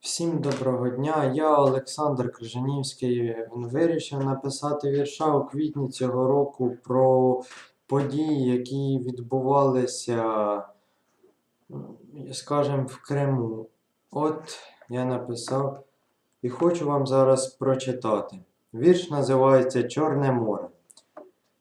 Всім доброго дня. Я Олександр Крижанівський. Вирішив написати вірша у квітні цього року про події, які відбувалися, скажімо, в Криму. От я написав і хочу вам зараз прочитати. Вірш називається Чорне море.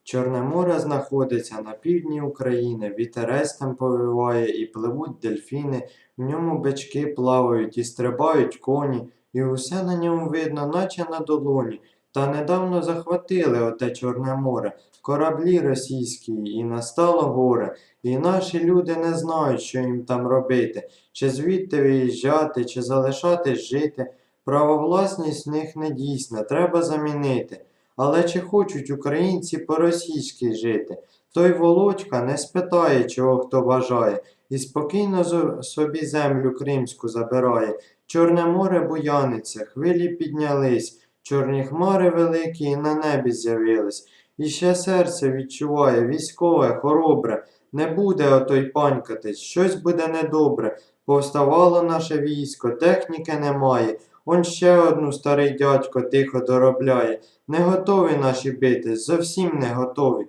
Чорне море знаходиться на півдні України, вітерець там повиває і пливуть дельфіни, в ньому бички плавають і стрибають коні, і усе на ньому видно, наче на долоні. Та недавно захватили оте Чорне море, кораблі російські, і настало горе, і наші люди не знають, що їм там робити, чи звідти виїжджати, чи залишатись жити. Правовласність в них не дійсна, треба замінити. Але чи хочуть українці по-російськи жити? Той Володька не спитає, чого хто бажає, і спокійно собі землю кримську забирає. Чорне море буяниться, хвилі піднялись, чорні хмари великі на небі з'явились. І ще серце відчуває, військове, хоробре, не буде отой панькатись, щось буде недобре. Повставало наше військо, техніки немає. Он ще одну старий дядько тихо доробляє. Не готові наші битись, зовсім не готові.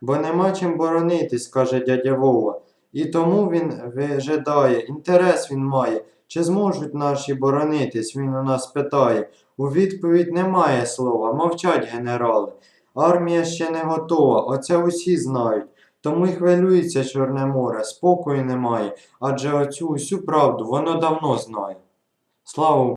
Бо нема чим боронитись, каже дядя Вова. І тому він вижидає, інтерес він має. Чи зможуть наші боронитись, він у нас питає. У відповідь немає слова, мовчать генерали. Армія ще не готова, оце усі знають. Тому й хвилюється Чорне море, спокою немає, адже оцю усю правду воно давно знає. Слава!